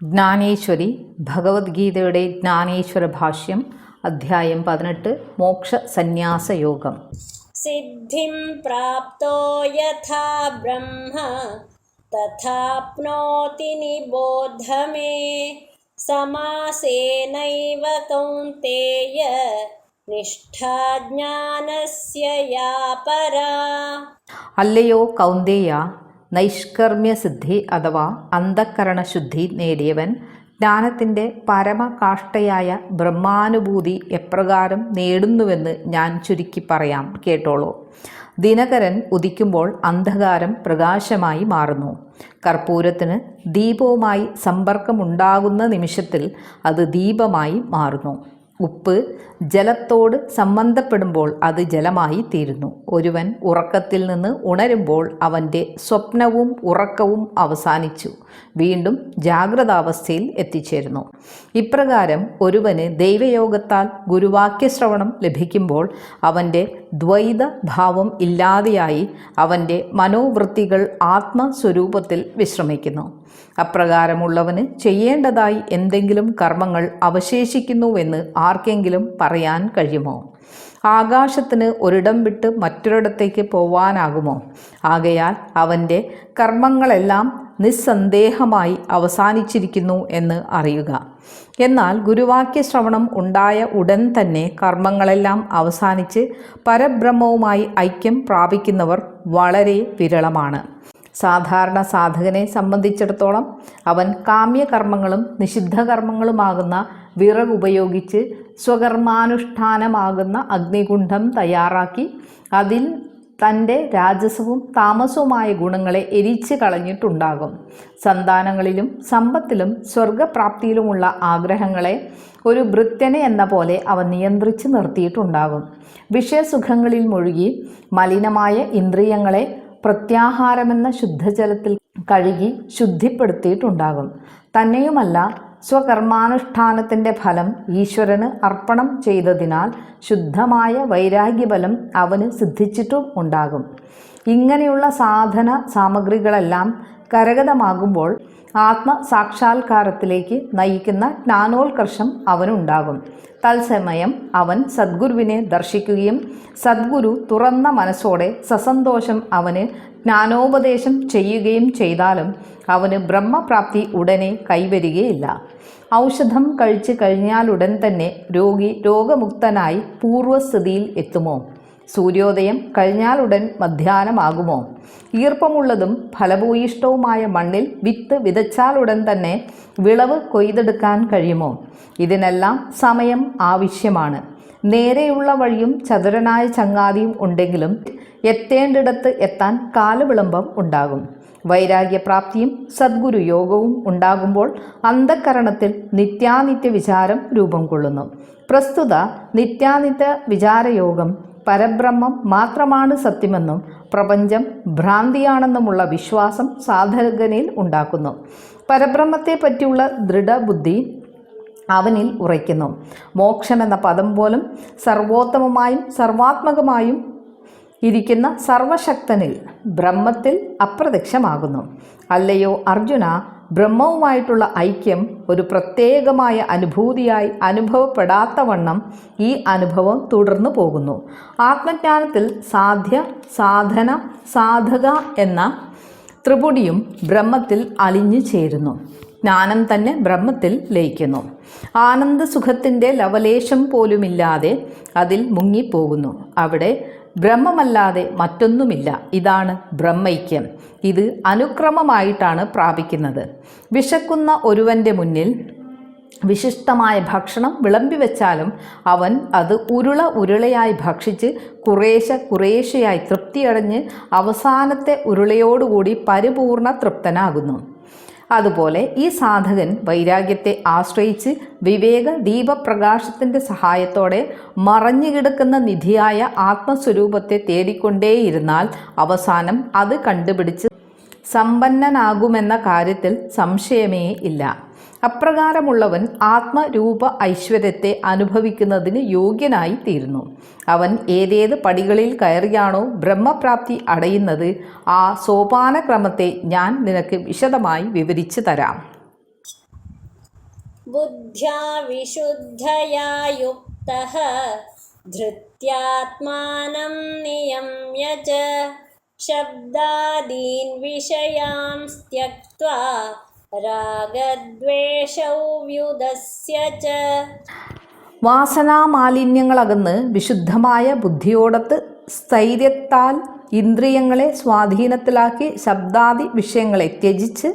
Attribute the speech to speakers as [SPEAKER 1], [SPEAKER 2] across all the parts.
[SPEAKER 1] ജ്ഞാനേശ്വരി ഭഗവത്ഗീതയുടെ ജ്ഞാനേശ്വര ഭാഷ്യം അധ്യായം പതിനെട്ട് മോക്ഷ സന്യാസ യോഗം
[SPEAKER 2] സിദ്ധിം പ്രാപ്തോ യഥാ ബ്രഹ്മ തഥാപ്നോതി നിബോധമേ. സമാസേനൈവ കൗന്തേയ നിഷ്ഠാജ്ഞാനസ്യ യാ പരാ.
[SPEAKER 1] അല്ലയോ കൗന്തേയ നൈഷ്കർമ്മ്യസിദ്ധി അഥവാ അന്ധക്കരണശുദ്ധി നേടിയവൻ ജ്ഞാനത്തിന്റെ പരമകാഷ്ഠയായ ബ്രഹ്മാനുഭൂതി എപ്രകാരം നേടുന്നുവെന്ന് ഞാൻ ചുരുക്കി പറയാം. കേട്ടോളൂ. ദിനകരൻ ഉദിക്കുമ്പോൾ അന്ധകാരം പ്രകാശമായി മാറുന്നു. കർപ്പൂരത്തിന് ദീപവുമായി സമ്പർക്കമുണ്ടാകുന്ന നിമിഷത്തിൽ അത് ദീപമായി മാറുന്നു. ഉപ്പ് ജലത്തോട് സംബന്ധപ്പെടുമ്പോൾ അത് ജലമായി തീരുന്നു. ഒരുവൻ ഉറക്കത്തിൽ നിന്ന് ഉണരുമ്പോൾ അവന്റെ സ്വപ്നവും ഉറക്കവും അവസാനിച്ചു. വീണ്ടും ജാഗ്രതാവസ്ഥയിൽ എത്തിച്ചേരുന്നു. ഇപ്രകാരം ഒരുവന് ദൈവയോഗത്താൽ ഗുരുവാക്യശ്രവണം ലഭിക്കുമ്പോൾ അവന്റെ ദ്വൈത ഭാവം ഇല്ലാതെയായി അവന്റെ മനോവൃത്തികൾ ആത്മസ്വരൂപത്തിൽ വിശ്രമിക്കുന്നു. അപ്രകാരമുള്ളവന് ചെയ്യേണ്ടതായി എന്തെങ്കിലും കർമ്മങ്ങൾ അവശേഷിക്കുന്നുവെന്ന് ആർക്കെങ്കിലും പറയാൻ കഴിയുമോ? ആകാശത്തിന് ഒരിടം വിട്ട് മറ്റൊരിടത്തേക്ക് പോവാനാകുമോ? ആകയാൽ അവന്റെ കർമ്മങ്ങളെല്ലാം നിസ്സന്ദേഹമായി അവസാനിച്ചിരിക്കുന്നു എന്ന് അറിയുക. എന്നാൽ ഗുരുവാക്യ ശ്രവണം ഉണ്ടായ ഉടൻ തന്നെ കർമ്മങ്ങളെല്ലാം അവസാനിച്ച് പരബ്രഹ്മവുമായി ഐക്യം പ്രാപിക്കുന്നവർ വളരെ വിരളമാണ്. സാധാരണ സാധകനെ സംബന്ധിച്ചിടത്തോളം അവൻ കാമ്യകർമ്മങ്ങളും നിഷിദ്ധകർമ്മങ്ങളുമാകുന്ന വിറകുപയോഗിച്ച് സ്വകർമാനുഷ്ഠാനമാകുന്ന അഗ്നികുണ്ഠം തയ്യാറാക്കി അതിൽ തന്റെ രാജസവും താമസവുമായ ഗുണങ്ങളെ എരിച്ചു കളഞ്ഞിട്ടുണ്ടാകും. സന്താനങ്ങളിലും സമ്പത്തിലും സ്വർഗപ്രാപ്തിയിലുമുള്ള ആഗ്രഹങ്ങളെ ഒരു ഭൃത്യനെ എന്ന പോലെ അവ നിയന്ത്രിച്ച് നിർത്തിയിട്ടുണ്ടാകും. വിഷയസുഖങ്ങളിൽ മുഴുകി മലിനമായ ഇന്ദ്രിയങ്ങളെ പ്രത്യാഹാരമെന്ന ശുദ്ധജലത്തിൽ കഴുകി ശുദ്ധിപ്പെടുത്തിയിട്ടുണ്ടാകും. തന്നെയുമല്ല സ്വകർമാനുഷ്ഠാനത്തിന്റെ ഫലം ഈശ്വരന് അർപ്പണം ചെയ്തതിനാൽ ശുദ്ധമായ വൈരാഗ്യബലം അവന് സിദ്ധിച്ചിട്ടും ഉണ്ടാകും. ഇങ്ങനെയുള്ള സാധന സാമഗ്രികളെല്ലാം കരഗതമാകുമ്പോൾ ആത്മസാക്ഷാത്കാരത്തിലേക്ക് നയിക്കുന്ന ജ്ഞാനോത്കർഷം അവനുണ്ടാകും. തത്സമയം അവൻ സദ്ഗുരുവിനെ ദർശിക്കുകയും സദ്ഗുരു തുറന്ന മനസ്സോടെ സസന്തോഷം അവന് ജ്ഞാനോപദേശം ചെയ്യുകയും ചെയ്താലും അവന് ബ്രഹ്മപ്രാപ്തി ഉടനെ കൈവരികയില്ല. ഔഷധം കഴിച്ചു കഴിഞ്ഞാലുടൻ തന്നെ രോഗി രോഗമുക്തനായി പൂർവസ്ഥിതിയിൽ എത്തുമോ? സൂര്യോദയം കഴിഞ്ഞാലുടൻ മധ്യാനമാകുമോ ഈർപ്പമുള്ളതും ഫലഭൂയിഷ്ടവുമായ മണ്ണിൽ വിത്ത് വിതച്ചാലുടൻ തന്നെ വിളവ് കൊയ്തെടുക്കാൻ കഴിയുമോ? ഇതിനെല്ലാം സമയം ആവശ്യമാണ്. നേരെയുള്ള വഴിയും ചതുരനായ ചങ്ങാതിയും ഉണ്ടെങ്കിലും എത്തേണ്ടിടത്ത് എത്താൻ കാലവിളംബം ഉണ്ടാകും. വൈരാഗ്യപ്രാപ്തിയും സദ്ഗുരു യോഗവും ഉണ്ടാകുമ്പോൾ അന്ധക്കരണത്തിൽ നിത്യാനിത്യ വിചാരം രൂപം കൊള്ളുന്നു. പ്രസ്തുത നിത്യാനിത്യ വിചാരയോഗം പരബ്രഹ്മം മാത്രമാണ് സത്യമെന്നും പ്രപഞ്ചം ഭ്രാന്തിയാണെന്നുമുള്ള വിശ്വാസം സാധകനിൽ ഉണ്ടാക്കുന്നു. പരബ്രഹ്മത്തെ പറ്റിയുള്ള ദൃഢബുദ്ധി അവനിൽ ഉറയ്ക്കുന്നു. മോക്ഷം എന്ന പദം പോലും സർവോത്തമമായും സർവാത്മകമായും ഇരിക്കുന്ന സർവശക്തനിൽ ബ്രഹ്മത്തിൽ അപ്രത്യക്ഷമാകുന്നു. അല്ലയോ അർജുന ബ്രഹ്മവുമായിട്ടുള്ള ഐക്യം ഒരു പ്രത്യേകമായ അനുഭൂതിയായി അനുഭവപ്പെടാത്തവണ്ണം ഈ അനുഭവം തുടർന്നു പോകുന്നു. ആത്മജ്ഞാനത്തിൽ സാധ്യ സാധന സാധക എന്ന ത്രിപുടിയും ബ്രഹ്മത്തിൽ അലിഞ്ഞു ചേരുന്നു. ജ്ഞാനം തന്നെ ബ്രഹ്മത്തിൽ ലയിക്കുന്നു. ആനന്ദ ആനന്ദസുഖത്തിന്റെ ലവലേശം പോലുമില്ലാതെ അതിൽ മുങ്ങിപ്പോകുന്നു. അവിടെ ബ്രഹ്മമല്ലാതെ മറ്റൊന്നുമില്ല. ഇതാണ് ബ്രഹ്മൈക്യം. ഇത് അനുക്രമമായിട്ടാണ് പ്രാപിക്കുന്നത്. വിശക്കുന്ന ഒരുവന്റെ മുന്നിൽ വിശിഷ്ടമായ ഭക്ഷണം വിളമ്പി വെച്ചാലും അവൻ അത് ഉരുള ഉരുളയായി ഭക്ഷിച്ച് കുറേശ്ശെ കുറേശ്ശെയായി തൃപ്തിയടഞ്ഞ് അവസാനത്തെ ഉരുളയോടുകൂടി പരിപൂർണ തൃപ്തനാകുന്നു. അതുപോലെ ഈ സാധകൻ വൈരാഗ്യത്തെ ആശ്രയിച്ച് വിവേക ദീപപ്രകാശത്തിന്റെ സഹായത്തോടെ മറഞ്ഞുകിടക്കുന്ന നിധിയായ ആത്മസ്വരൂപത്തെ തേടിക്കൊണ്ടേയിരുന്നാൽ അവസാനം അത് കണ്ടുപിടിച്ച് സമ്പന്നനാകുമെന്ന കാര്യത്തിൽ സംശയമേ ഇല്ല. അപ്രകാരമുള്ളവൻ ആത്മരൂപ ഐശ്വര്യത്തെ അനുഭവിക്കുന്നതിന് യോഗ്യനായി തീരുന്നു. അവൻ ഏതേത് പടികളിൽ കയറിയാണോ ബ്രഹ്മപ്രാപ്തി അടയുന്നത് ആ സോപാനക്രമത്തെ ഞാൻ നിനക്ക് വിശദമായി വിവരിച്ചു തരാം.
[SPEAKER 2] ബുദ്ധ്യാ വിശുദ്ധയായുക്ത നിയമ്യ शब्दादीन् विषयान् त्यक्त्वा रागद्वेषौ व्युदस्य च
[SPEAKER 1] വാസനാമാലിന്യങ്ങളകന്ന് വിശുദ്ധമായ ബുദ്ധിയോടത്ത് സ്ഥൈര്യത്താൽ ഇന്ദ്രിയങ്ങളെ സ്വാധീനത്തിലാക്കി ശബ്ദാദി വിഷയങ്ങളെ ത്യജിച്ച്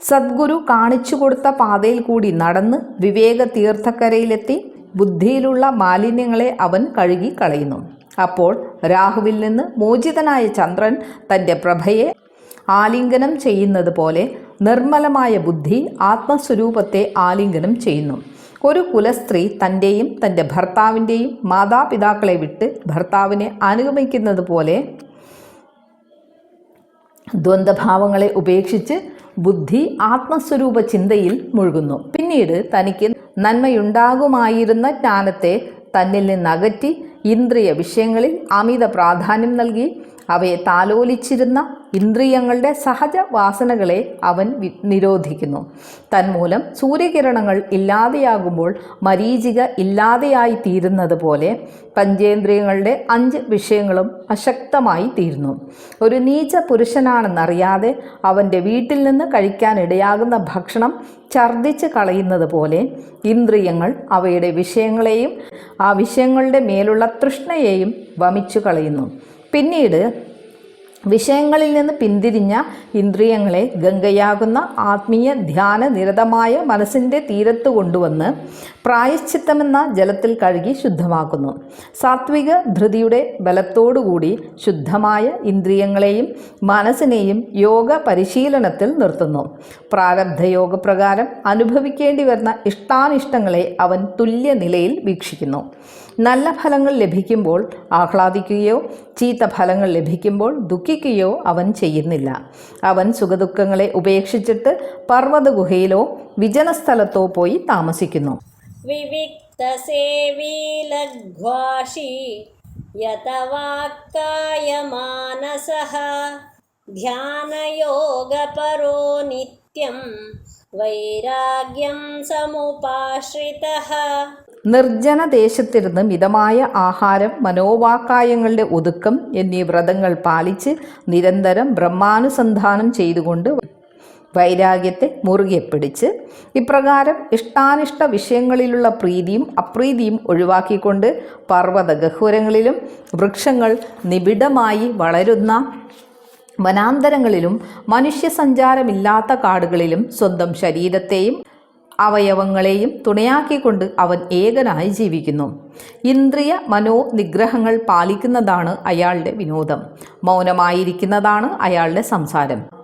[SPEAKER 1] സദ്ഗുരു കാണിച്ചു കൊടുത്ത പാതയിൽ കൂടി നടന്ന് വിവേക തീർത്ഥക്കരയിലെത്തി ബുദ്ധിയിലുള്ള മാലിന്യങ്ങളെ അവൻ കഴുകി കളയുന്നു അപ്പോൾ രാഹുവിൽ നിന്ന് മോചിതനായ ചന്ദ്രൻ തന്റെ പ്രഭയെ ആലിംഗനം ചെയ്യുന്നത് പോലെ നിർമ്മലമായ ബുദ്ധി ആത്മസ്വരൂപത്തെ ആലിംഗനം ചെയ്യുന്നു. ഒരു കുലസ്ത്രീ തന്റെയും തന്റെ ഭർത്താവിന്റെയും മാതാപിതാക്കളെ വിട്ട് ഭർത്താവിനെ അനുഗമിക്കുന്നത് പോലെ ദ്വന്ദ്ഭാവങ്ങളെ ഉപേക്ഷിച്ച് ബുദ്ധി ആത്മസ്വരൂപ ചിന്തയിൽ മുഴുകുന്നു. പിന്നീട് തനിക്ക് നന്മയുണ്ടാകുമായിരുന്ന ജ്ഞാനത്തെ തന്നിൽ നിന്നകറ്റി ഇന്ദ്രിയ വിഷയങ്ങളിൽ അമിത പ്രാധാന്യം നൽകി അവയെ താലോലിച്ചിരുന്ന ഇന്ദ്രിയങ്ങളുടെ സഹജ വാസനകളെ അവൻ നിരോധിക്കുന്നു. തന്മൂലം സൂര്യകിരണങ്ങൾ ഇല്ലാതെയാകുമ്പോൾ മരീചിക ഇല്ലാതെയായി തീരുന്നത് പോലെ പഞ്ചേന്ദ്രിയങ്ങളുടെ അഞ്ച് വിഷയങ്ങളും അശക്തമായി തീരുന്നു. ഒരു നീച്ച പുരുഷനാണെന്നറിയാതെ അവന്റെ വീട്ടിൽ നിന്ന് കഴിക്കാനിടയാകുന്ന ഭക്ഷണം ഛർദ്ദിച്ച് കളയുന്നത് പോലെ ഇന്ദ്രിയങ്ങൾ അവയുടെ വിഷയങ്ങളെയും ആ വിഷയങ്ങളുടെ മേലുള്ള തൃഷ്ണയെയും വമിച്ചു കളയുന്നു. പിന്നീട് വിഷയങ്ങളിൽ നിന്ന് പിന്തിരിഞ്ഞ ഇന്ദ്രിയങ്ങളെ ഗംഗയാകുന്ന ആത്മീയ ധ്യാന നിരതമായ മനസ്സിന്റെ തീരത്ത് കൊണ്ടുവന്ന് പ്രായശ്ചിത്തമെന്ന ജലത്തിൽ കഴുകി ശുദ്ധമാക്കുന്നു. സാത്വിക ധൃതിയുടെ ബലത്തോടുകൂടി ശുദ്ധമായ ഇന്ദ്രിയങ്ങളെയും മനസ്സിനെയും യോഗ പരിശീലനത്തിൽ നിർത്തുന്നു. പ്രാരബ്ധയോഗ പ്രകാരം അനുഭവിക്കേണ്ടി വരുന്ന ഇഷ്ടാനിഷ്ടങ്ങളെ അവൻ തുല്യ നിലയിൽ വീക്ഷിക്കുന്നു. നല്ല ഫലങ്ങൾ ലഭിക്കുമ്പോൾ ആഹ്ലാദിക്കുകയോ ചീത്ത ഫലങ്ങൾ ലഭിക്കുമ്പോൾ ദുഃഖിക്കുകയോ അവൻ ചെയ്യുന്നില്ല. അവൻ സുഖദുഃഖങ്ങളെ ഉപേക്ഷിച്ചിട്ട് പർവത ഗുഹയിലോ വിജനസ്ഥലത്തോ പോയി താമസിക്കുന്നു.
[SPEAKER 2] നിത്യം വൈരാഗ്യം സമുപാശ്രിത
[SPEAKER 1] നിർജന ദേശത്തിരുന്ന് മിതമായ ആഹാരം മനോവാക്കായങ്ങളുടെ ഒതുക്കം എന്നീ വ്രതങ്ങൾ പാലിച്ച് നിരന്തരം ബ്രഹ്മാനുസന്ധാനം ചെയ്തുകൊണ്ട് വൈരാഗ്യത്തെ മുറുകെ പിടിച്ച് ഇപ്രകാരം ഇഷ്ടാനിഷ്ട വിഷയങ്ങളിലുള്ള പ്രീതിയും അപ്രീതിയും ഒഴിവാക്കിക്കൊണ്ട് പർവത ഗഹ്വരങ്ങളിലും വൃക്ഷങ്ങൾ നിബിഡമായി വളരുന്ന വനാന്തരങ്ങളിലും മനുഷ്യസഞ്ചാരമില്ലാത്ത കാടുകളിലും സ്വന്തം ശരീരത്തെയും അവയവങ്ങളെയും തുണയാക്കിക്കൊണ്ട് അവൻ ഏകനായി ജീവിക്കുന്നു. ഇന്ദ്രിയ മനോ നിഗ്രഹങ്ങൾ പാലിക്കുന്നതാണ് അയാളുടെ വിനോദം. മൗനമായിരിക്കുന്നതാണ് അയാളുടെ സംസാരം.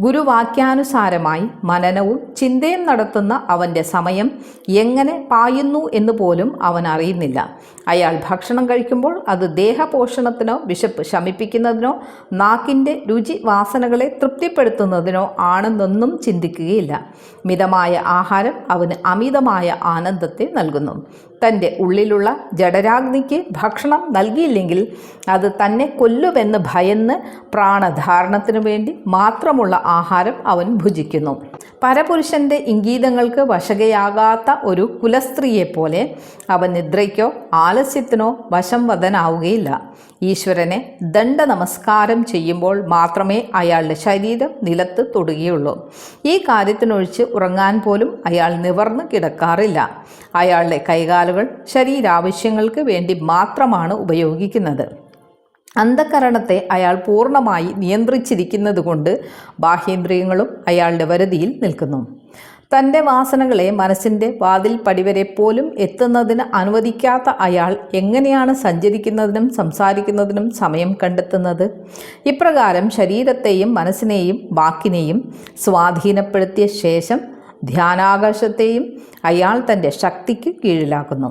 [SPEAKER 1] ഗുരുവാക്യാനുസാരമായി മനനവും ചിന്തയും നടത്തുന്ന അവന്റെ സമയം എങ്ങനെ പായുന്നു എന്ന് പോലും അവൻ അറിയുന്നില്ല. അയാൾ ഭക്ഷണം കഴിക്കുമ്പോൾ അത് ദേഹപോഷണത്തിനോ വിശപ്പ് ശമിപ്പിക്കുന്നതിനോ നാക്കിന്റെ രുചി വാസനകളെ തൃപ്തിപ്പെടുത്തുന്നതിനോ ആണെന്നൊന്നും ചിന്തിക്കുകയില്ല. മിതമായ ആഹാരം അവന് അമിതമായ ആനന്ദത്തെ നൽകുന്നു. തന്റെ ഉള്ളിലുള്ള ജഡരാഗ്നിക്ക് ഭക്ഷണം നൽകിയില്ലെങ്കിൽ അത് തന്നെ കൊല്ലുമെന്ന് ഭയന്ന് പ്രാണധാരണത്തിനു വേണ്ടി മാത്രമുള്ള ആഹാരം അവൻ ഭുജിക്കുന്നു. പരപുരുഷന്റെ ഇംഗീതങ്ങൾക്ക് വശകയാകാത്ത ഒരു കുലസ്ത്രീയെപ്പോലെ അവൻ നിദ്രയ്ക്കോ ആലസ്യത്തിനോ വശം വധനാവുകയില്ല ഈശ്വരനെ ദണ്ഡ നമസ്കാരം ചെയ്യുമ്പോൾ മാത്രമേ അയാളുടെ ശരീരം നിലത്ത് തൊടുകയുള്ളൂ. ഈ കാര്യത്തിനൊഴിച്ച് ഉറങ്ങാൻ പോലും അയാൾ നിവർന്ന് കിടക്കാറില്ല. അയാളുടെ കൈകാലുകൾ ശരീരാവശ്യങ്ങൾക്ക് വേണ്ടി മാത്രമാണ് ഉപയോഗിക്കുന്നത്. അന്ധകരണത്തെ അയാൾ പൂർണമായി നിയന്ത്രിച്ചിരിക്കുന്നത് കൊണ്ട് ബാഹ്യേന്ദ്രിയങ്ങളും അയാളുടെ വരുതിയിൽ നിൽക്കുന്നു. തന്റെ വാസനകളെ മനസ്സിന്റെ വാതിൽ പടിവരെ പോലും എത്തുന്നതിന് അനുവദിക്കാത്ത അയാൾ എങ്ങനെയാണ് സഞ്ചരിക്കുന്നതിനും സംസാരിക്കുന്നതിനും സമയം കണ്ടെത്തുന്നത്? ഇപ്രകാരം ശരീരത്തെയും മനസ്സിനെയും വാക്കിനെയും സ്വാധീനപ്പെടുത്തിയ ശേഷം ധ്യാനാകാശത്തെയും അയാൾ തന്റെ ശക്തിക്ക് കീഴിലാക്കുന്നു.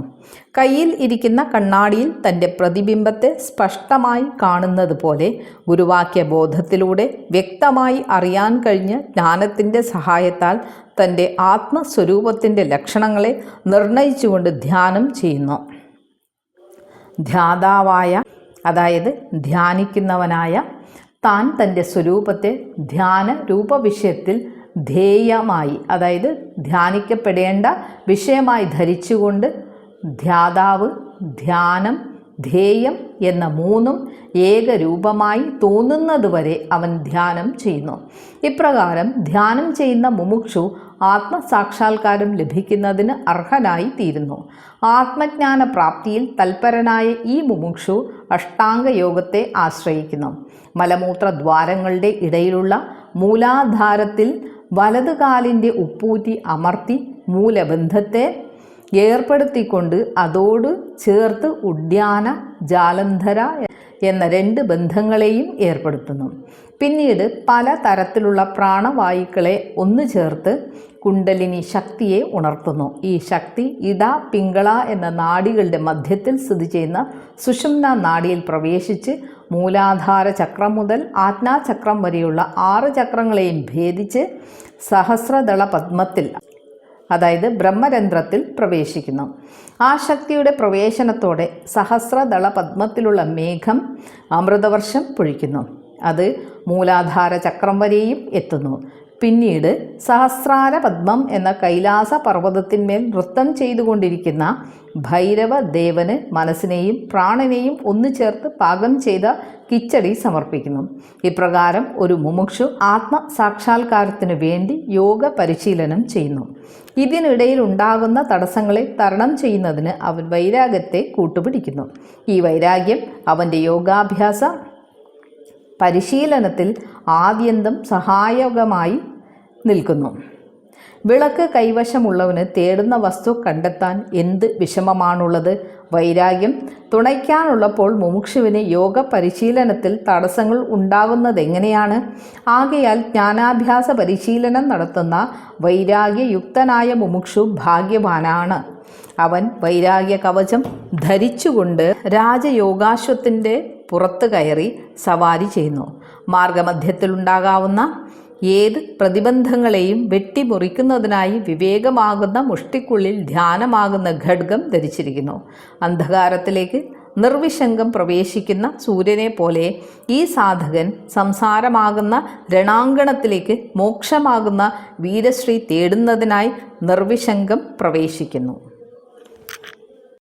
[SPEAKER 1] കയ്യിൽ ഇരിക്കുന്ന കണ്ണാടിയിൽ തന്റെ പ്രതിബിംബത്തെ സ്പഷ്ടമായി കാണുന്നത് പോലെ ഗുരുവാക്യ ബോധത്തിലൂടെ വ്യക്തമായി അറിയാൻ കഴിഞ്ഞ ജ്ഞാനത്തിന്റെ സഹായത്താൽ തന്റെ ആത്മസ്വരൂപത്തിന്റെ ലക്ഷണങ്ങളെ നിർണയിച്ചുകൊണ്ട് ധ്യാനം ചെയ്യുന്നു. ധ്യാതാവായ അതായത് ധ്യാനിക്കുന്നവനായ താൻ തന്റെ സ്വരൂപത്തെ ധ്യാന രൂപവിഷയത്തിൽ ധ്യേയമായി അതായത് ധ്യാനിക്കപ്പെടേണ്ട വിഷയമായി ധരിച്ചുകൊണ്ട് ധ്യാതാവ് ധ്യാനം ധ്യേയം എന്ന മൂന്നും ഏകരൂപമായി തോന്നുന്നതുവരെ അവൻ ധ്യാനം ചെയ്യുന്നു. ഇപ്രകാരം ധ്യാനം ചെയ്യുന്ന മുമുക്ഷു ആത്മസാക്ഷാത്കാരം ലഭിക്കുന്നതിന് അർഹനായി തീരുന്നു. ആത്മജ്ഞാന പ്രാപ്തിയിൽ തൽപരനായ ഈ മുമുക്ഷു അഷ്ടാംഗ യോഗത്തെ ആശ്രയിക്കുന്നു. മലമൂത്ര ദ്വാരങ്ങളുടെ ഇടയിലുള്ള മൂലാധാരത്തിൽ വലതുകാലിന്റെ ഉപ്പൂറ്റി അമർത്തി മൂലബന്ധത്തെ ഏർപ്പെടുത്തിക്കൊണ്ട് അതോട് ചേർത്ത് ഉദ്യാന ജാലന്ധര എന്ന രണ്ട് ബന്ധങ്ങളെയും ഏർപ്പെടുത്തുന്നു. പിന്നീട് പല തരത്തിലുള്ള പ്രാണവായുക്കളെ ഒന്നു ചേർത്ത് കുണ്ടലിനി ശക്തിയെ ഉണർത്തുന്നു. ഈ ശക്തി ഇട പിങ്കള എന്ന നാഡികളുടെ മധ്യത്തിൽ സ്ഥിതി ചെയ്യുന്ന സുഷുമ്ന നാഡിയിൽ പ്രവേശിച്ച് മൂലാധാര ചക്രം മുതൽ ആജ്ഞാചക്രം വരെയുള്ള ആറ് ചക്രങ്ങളെയും ഭേദിച്ച് സഹസ്രദള പത്മത്തിൽ അതായത് ബ്രഹ്മരന്ധ്രത്തിൽ പ്രവേശിക്കുന്നു. ആ ശക്തിയുടെ പ്രവേശനത്തോടെ സഹസ്രദള പത്മത്തിലുള്ള മേഘം അമൃതവർഷം പൊഴിക്കുന്നു. അത് മൂലാധാര ചക്രം വരെയും എത്തുന്നു. പിന്നീട് സഹസ്രാര പത്മം എന്ന കൈലാസ പർവതത്തിന്മേൽ നൃത്തം ചെയ്തുകൊണ്ടിരിക്കുന്ന ഭൈരവ ദേവന് മനസ്സിനെയും പ്രാണനെയും ഒന്നു ചേർത്ത് പാകം ചെയ്ത കിച്ചടി സമർപ്പിക്കുന്നു. ഇപ്രകാരം ഒരു മുമുക്ഷു ആത്മസാക്ഷാത്കാരത്തിനു വേണ്ടി യോഗ പരിശീലനം ചെയ്യുന്നു. ഇതിനിടയിൽ ഉണ്ടാകുന്ന തടസ്സങ്ങളെ തരണം ചെയ്യുന്നതിന് അവൻ വൈരാഗ്യത്തെ കൂട്ടുപിടിക്കുന്നു. ഈ വൈരാഗ്യം അവന്റെ യോഗാഭ്യാസ പരിശീലനത്തിൽ ആദ്യന്തം സഹായകമായി നിൽക്കുന്നു. വിളക്ക് കൈവശമുള്ളവന് തേടുന്ന വസ്തു കണ്ടെത്താൻ എന്ത് വിഷമമാണുള്ളത്? വൈരാഗ്യം. തുണയ്ക്കാനുള്ളപ്പോൾ മുമുക്ഷുവിന് യോഗ പരിശീലനത്തിൽ തടസ്സങ്ങൾ ഉണ്ടാകുന്നതെങ്ങനെയാണ്? ആകയാൽ ജ്ഞാനാഭ്യാസ പരിശീലനം നടത്തുന്ന വൈരാഗ്യയുക്തനായ മുമുക്ഷു ഭാഗ്യവാനാണ്. അവൻ വൈരാഗ്യ കവചം ധരിച്ചുകൊണ്ട് രാജയോഗാശ്വത്തിന്റെ പുറത്ത് കയറി സവാരി ചെയ്യുന്നു. മാർഗമധ്യത്തിലുണ്ടാകാവുന്ന ഏത് പ്രതിബന്ധങ്ങളെയും വെട്ടിമുറിക്കുന്നതിനായി വിവേകമാകുന്ന മുഷ്ടിക്കുള്ളിൽ ധ്യാനമാകുന്ന ഖഡ്ഗം ധരിച്ചിരിക്കുന്നു. അന്ധകാരത്തിലേക്ക് നിർവിശങ്കം പ്രവേശിക്കുന്ന സൂര്യനെ പോലെ ഈ സാധകൻ സംസാരമാകുന്ന രണാങ്കണത്തിലേക്ക് മോക്ഷമാകുന്ന വീരശ്രീ തേടുന്നതിനായി നിർവിശങ്കം പ്രവേശിക്കുന്നു.